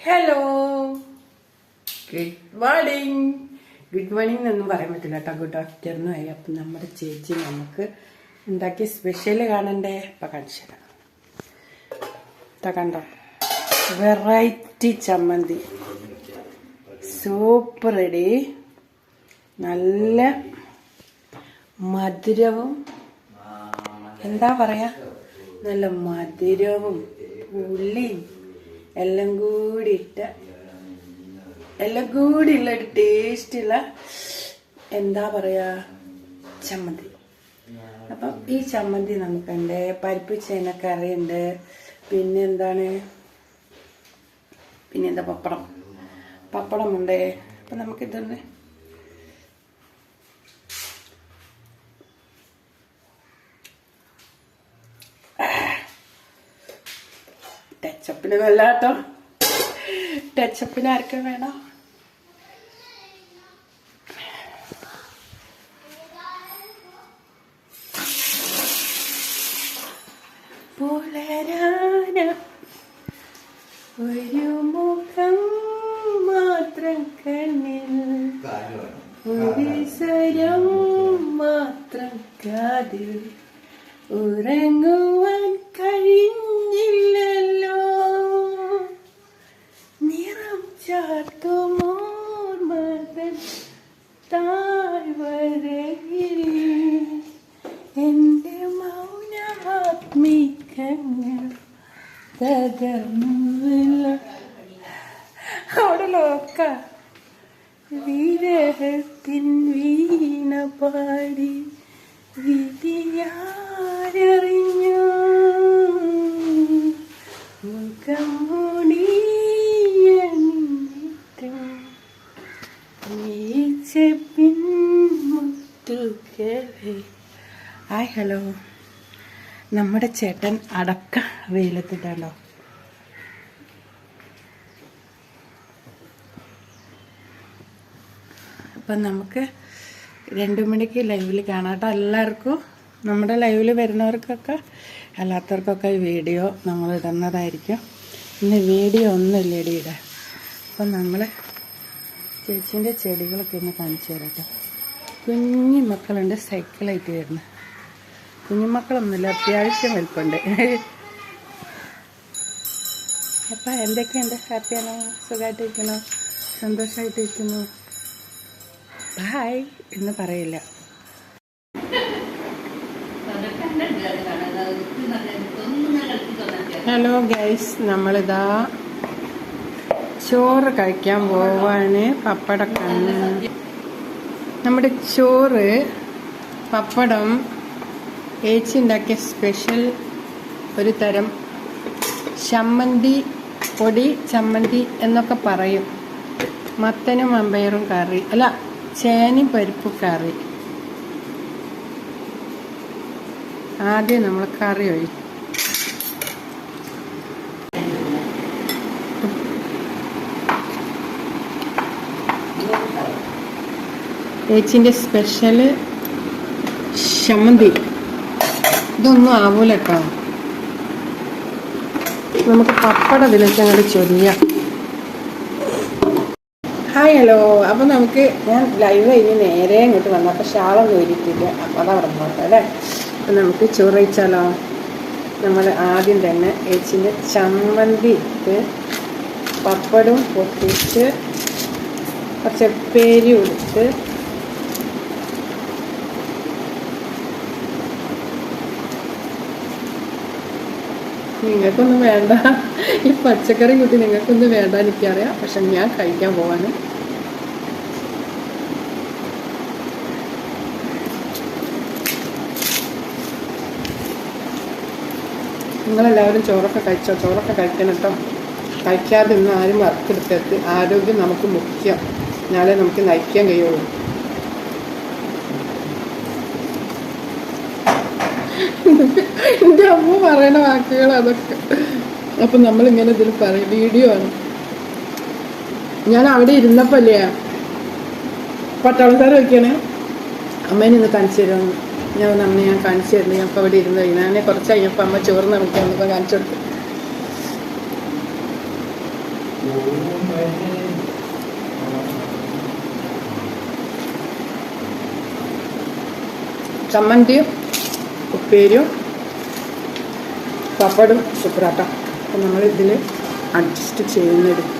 Hello good morning good morning എന്നൊന്നും പറയാൻ പറ്റില്ല കേട്ടോ. ഗുഡ് ആഫ്റ്റർനൂൺ ആയി. അപ്പം നമ്മുടെ ചേച്ചി നമുക്ക് ഉണ്ടാക്കിയ സ്പെഷ്യൽ കാണണ്ടേ? അപ്പം കാണിച്ചു തരാം. ഇതാ കണ്ടോ? വെറൈറ്റി ചമ്മന്തി. സൂപ്പർ റെഡി നല്ല മധുരവും എന്താ പറയാ? നല്ല മധുരവും ഉള്ളിയും എല്ലാം കൂടി ഇട്ട എല്ലാം കൂടി ഉള്ള ഒരു ടേസ്റ്റുള്ള എന്താ പറയാ ചമ്മന്തി. അപ്പം ഈ ചമ്മന്തി നമുക്കുണ്ട് പരിപ്പ് ചേനക്കറിയുണ്ട് പിന്നെ എന്താണ്? പിന്നെന്താ പപ്പടം. പപ്പടമുണ്ട് അപ്പം നമുക്കിതുണ്ട് ടച്ചപ്പിന് നല്ല കേട്ടോ ടച്ചപ്പിന് ആർക്കും വേണോ? പുലരാന ഒരു മുഖം മാത്രം കണ്ണിൽ. ഒരു സ്വരം മാത്രം കാതിൽ. ഉറങ്ങുവാൻ നിറം ചാർത്തുമോർമതൻ താഴ്വരയിൽ എന്റെ മൗനമാത്മികങ്ങൾ തകർന്നില്ല. അവിടെ ലോക്ക വിരഹത്തിൻ വീണ പാടി വിധിയാരറിഞ്ഞു ഹായ് ഹലോ നമ്മുടെ ചേട്ടൻ അടക്ക വെയിലത്തിട്ടാണോ അപ്പം നമുക്ക് രണ്ട് മണിക്ക് ലൈവിൽ കാണാം കേട്ടോ എല്ലാവർക്കും. നമ്മുടെ ലൈവിൽ വരുന്നവർക്കൊക്കെ അല്ലാത്തവർക്കൊക്കെ വീഡിയോ നമ്മൾ ഇടുന്നതായിരിക്കും. ഇന്ന് വീഡിയോ ഒന്നുമില്ല ഇടിയുടെ അപ്പം നമ്മൾ ചേച്ചീന്റെ ചെടികളൊക്കെ ഒന്ന് കാണിച്ചു തരാം കേട്ടോ. കുഞ്ഞു മക്കളുണ്ട് സൈക്കിളായിട്ട് വരുന്നത്. കുഞ്ഞുമക്കളൊന്നുമില്ല അത്യാവശ്യം വലിപ്പമുണ്ട്. അപ്പം എന്തൊക്കെയുണ്ട്? ഹാപ്പിയാണോ സുഖമായിട്ടിരിക്കണോ സന്തോഷമായിട്ടിരിക്കുന്നു ബായ് എന്ന് പറയില്ല. ഹലോ ഗൈസ് നമ്മളിതാ ചോറ് കഴിക്കാൻ പോവാണ്. പപ്പടക്കണ്ണ് നമ്മുടെ ചോറ് പപ്പടം ഏച്ചി ഉണ്ടാക്കിയ സ്പെഷ്യൽ ഒരു തരം ചമ്മന്തി പൊടി ചമ്മന്തി എന്നൊക്കെ പറയും. മത്തനും അമ്പയറും കറി. അല്ല ചേനയും പരിപ്പ് കറി. ആദ്യം നമ്മൾ കറി ഒഴിക്കും. ചേച്ചിന്റെ സ്പെഷ്യൽ ചമ്മന്തി. ഇതൊന്നും ആവൂല കേട്ടോ നമുക്ക് പപ്പട ഇതിലേക്ക് അങ്ങോട്ട് ചൊരിയാം. Hi hello. അപ്പം നമുക്ക് ഞാൻ ലൈവ് കഴിഞ്ഞ് നേരെ ഇങ്ങോട്ട് വന്നു. അപ്പം ഷാളൊന്നും ഒരുക്കില്ല അപ്പം അതാ അവിടെ നോക്കാം അല്ലേ? അപ്പം നമുക്ക് ചോറ് കഴിച്ചാലോ? നമ്മൾ ആദ്യം തന്നെ ഏച്ചിന്റെ ചമ്മന്തി ഇട്ട് പപ്പടും പൊട്ടിച്ച് കുറച്ച് പേരി കൊടുത്ത് നിങ്ങൾക്കൊന്നും വേണ്ട. ഈ പച്ചക്കറി കൂട്ടി നിങ്ങൾക്കൊന്നും വേണ്ട എനിക്കറിയാം. പക്ഷെ ഞാൻ കഴിക്കാൻ പോവാണ്. നിങ്ങളെല്ലാവരും ചോറൊക്കെ കഴിച്ചോ? ചോറൊക്കെ കഴിക്കണം കേട്ടോ കഴിക്കാതെ ഇന്ന് ആരും വർക്കെടുത്തെത്തി ആരോഗ്യം നമുക്ക് മുഖ്യം. എന്നാലേ നമുക്ക് നയിക്കാൻ കഴിയുള്ളൂ. എന്റെ അമ്മ പറയണ വാക്കുകൾ അതൊക്കെ. അപ്പം നമ്മളിങ്ങനെ ഇതിൽ പറയും. വീഡിയോ ആണ്. ഞാൻ അവിടെ ഇരുന്നപ്പല്ലേ പട്ടാളക്കാർ വയ്ക്കണേ അമ്മേനെ ഇന്ന് കാണിച്ചു തരുമെന്ന് ഞാൻ പറഞ്ഞു, അമ്മ ഞാൻ കാണിച്ചു തരുന്നു. ഞാൻ അവിടെ ഇരുന്ന് ഞാനെ കുറച്ച് കഴിഞ്ഞപ്പോൾ അമ്മ ചോറ് നമുക്ക് വന്നപ്പോൾ കാണിച്ചു കൊടുത്തു ചമ്മന്തിയും ഉപ്പേരിയും പപ്പടും സൂപ്പറാട്ടോ. അപ്പം നമ്മളിതിൽ അഡ്ജസ്റ്റ് ചെയ്യുന്നെടുക്കും